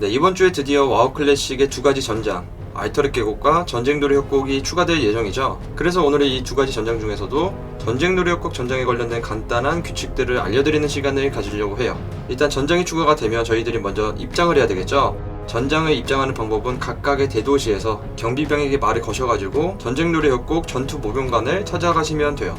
네, 이번 주에 드디어 와우 클래식의 두 가지 전장, 알터렛 계곡과 전쟁놀이 협곡이 추가될 예정이죠. 그래서 오늘은 이 두 가지 전장 중에서도 전쟁놀이 협곡 전장에 관련된 간단한 규칙들을 알려드리는 시간을 가지려고 해요. 일단 전장이 추가가 되면 저희들이 먼저 입장을 해야 되겠죠. 전장을 입장하는 방법은 각각의 대도시에서 경비병에게 말을 거셔가지고 전쟁놀이 협곡 전투 모병관을 찾아가시면 돼요.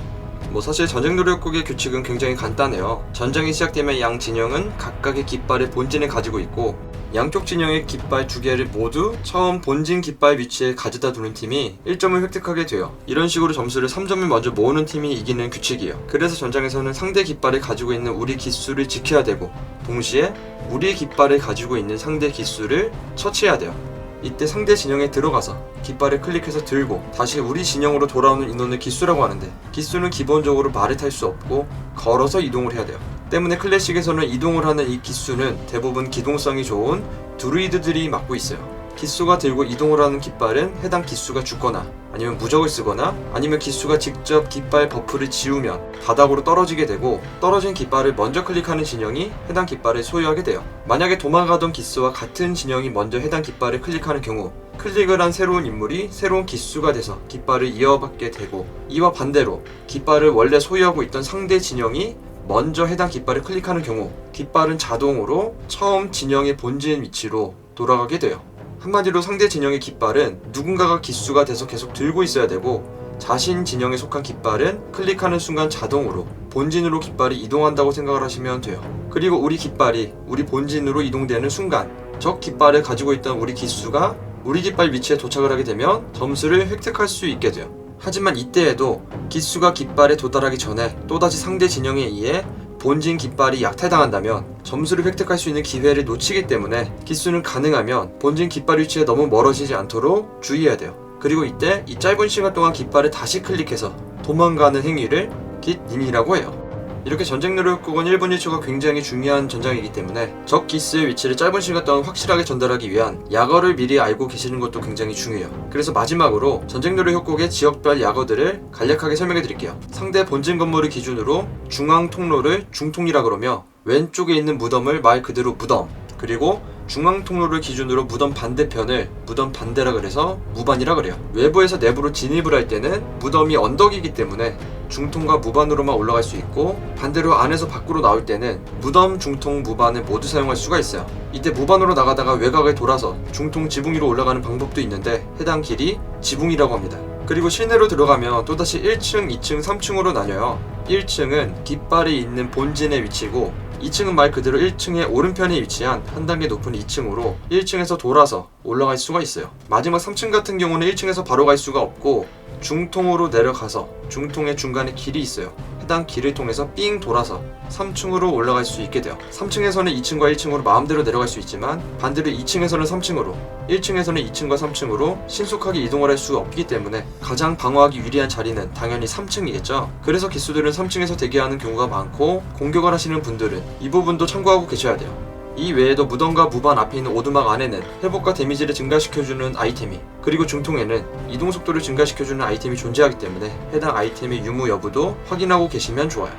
뭐 사실 전쟁 노력국의 규칙은 굉장히 간단해요. 전쟁이 시작되면 양 진영은 각각의 깃발의 본진을 가지고 있고 양쪽 진영의 깃발 두 개를 모두 처음 본진 깃발 위치에 가져다 두는 팀이 1점을 획득하게 돼요. 이런 식으로 점수를 3점을 먼저 모으는 팀이 이기는 규칙이에요. 그래서 전장에서는 상대 깃발을 가지고 있는 우리 기수를 지켜야 되고 동시에 우리 깃발을 가지고 있는 상대 기수를 처치해야 돼요. 이때 상대 진영에 들어가서 깃발을 클릭해서 들고 다시 우리 진영으로 돌아오는 인원을 기수라고 하는데 기수는 기본적으로 말을 탈 수 없고 걸어서 이동을 해야 돼요. 때문에 클래식에서는 이동을 하는 이 기수는 대부분 기동성이 좋은 드루이드들이 맡고 있어요. 기수가 들고 이동을 하는 깃발은 해당 기수가 죽거나 아니면 무적을 쓰거나 아니면 기수가 직접 깃발 버프를 지우면 바닥으로 떨어지게 되고 떨어진 깃발을 먼저 클릭하는 진영이 해당 깃발을 소유하게 돼요. 만약에 도망가던 기수와 같은 진영이 먼저 해당 깃발을 클릭하는 경우 클릭을 한 새로운 인물이 새로운 기수가 돼서 깃발을 이어받게 되고 이와 반대로 깃발을 원래 소유하고 있던 상대 진영이 먼저 해당 깃발을 클릭하는 경우 깃발은 자동으로 처음 진영의 본진 위치로 돌아가게 돼요. 한마디로 상대 진영의 깃발은 누군가가 기수가 돼서 계속 들고 있어야 되고 자신 진영에 속한 깃발은 클릭하는 순간 자동으로 본진으로 깃발이 이동한다고 생각을 하시면 돼요. 그리고 우리 깃발이 우리 본진으로 이동되는 순간 적 깃발을 가지고 있던 우리 기수가 우리 깃발 위치에 도착을 하게 되면 점수를 획득할 수 있게 돼요. 하지만 이때에도 기수가 깃발에 도달하기 전에 또다시 상대 진영에 의해 본진 깃발이 약탈당한다면 점수를 획득할 수 있는 기회를 놓치기 때문에 기수는 가능하면 본진 깃발 위치에 너무 멀어지지 않도록 주의해야 돼요. 그리고 이때 이 짧은 시간 동안 깃발을 다시 클릭해서 도망가는 행위를 깃님이라고 해요. 이렇게 전쟁 노력국은 1분 1초가 굉장히 중요한 전장이기 때문에 적 기스의 위치를 짧은 시간 동안 확실하게 전달하기 위한 야거를 미리 알고 계시는 것도 굉장히 중요해요. 그래서 마지막으로 전쟁 노력 협곡의 지역별 야거들을 간략하게 설명해 드릴게요. 상대 본진 건물을 기준으로 중앙 통로를 중통이라 그러며 왼쪽에 있는 무덤을 말 그대로 무덤 그리고 중앙 통로를 기준으로 무덤 반대편을 무덤 반대라 그래서 무반이라 그래요. 외부에서 내부로 진입을 할 때는 무덤이 언덕이기 때문에 중통과 무반으로만 올라갈 수 있고 반대로 안에서 밖으로 나올 때는 무덤, 중통, 무반을 모두 사용할 수가 있어요. 이때 무반으로 나가다가 외곽을 돌아서 중통 지붕 위로 올라가는 방법도 있는데 해당 길이 지붕이라고 합니다. 그리고 실내로 들어가면 또다시 1층, 2층, 3층으로 나뉘어요. 1층은 깃발이 있는 본진의 위치고 2층은 말 그대로 1층의 오른편에 위치한 한 단계 높은 2층으로 1층에서 돌아서 올라갈 수가 있어요. 마지막 3층 같은 경우는 1층에서 바로 갈 수가 없고 중통으로 내려가서 중통의 중간에 길이 있어요. 해당 길을 통해서 삥 돌아서 3층으로 올라갈 수 있게 돼요. 3층에서는 2층과 1층으로 마음대로 내려갈 수 있지만 반대로 2층에서는 3층으로 1층에서는 2층과 3층으로 신속하게 이동을 할 수 없기 때문에 가장 방어하기 유리한 자리는 당연히 3층이겠죠. 그래서 기수들은 3층에서 대기하는 경우가 많고 공격을 하시는 분들은 이 부분도 참고하고 계셔야 돼요. 이 외에도 무덤과 무반 앞에 있는 오두막 안에는 회복과 데미지를 증가시켜주는 아이템이 그리고 중통에는 이동 속도를 증가시켜주는 아이템이 존재하기 때문에 해당 아이템의 유무 여부도 확인하고 계시면 좋아요.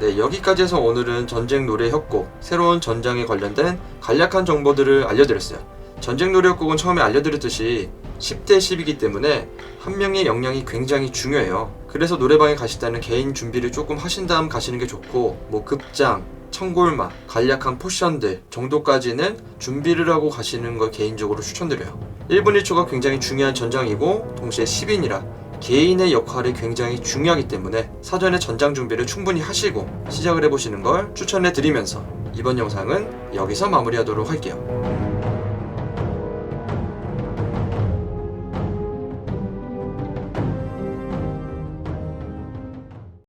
네, 여기까지 해서 오늘은 전쟁 노래 협곡, 새로운 전장에 관련된 간략한 정보들을 알려드렸어요. 전쟁 노래 협곡은 처음에 알려드렸듯이 10대 10이기 때문에 한 명의 역량이 굉장히 중요해요. 그래서 노래방에 가실 때는 개인 준비를 조금 하신 다음 가시는 게 좋고, 뭐 급장, 청골마, 간략한 포션들 정도까지는 준비를 하고 가시는 걸 개인적으로 추천드려요. 1분 1초가 굉장히 중요한 전장이고 동시에 10인이라 개인의 역할이 굉장히 중요하기 때문에 사전에 전장 준비를 충분히 하시고 시작을 해보시는 걸 추천해 드리면서 이번 영상은 여기서 마무리하도록 할게요.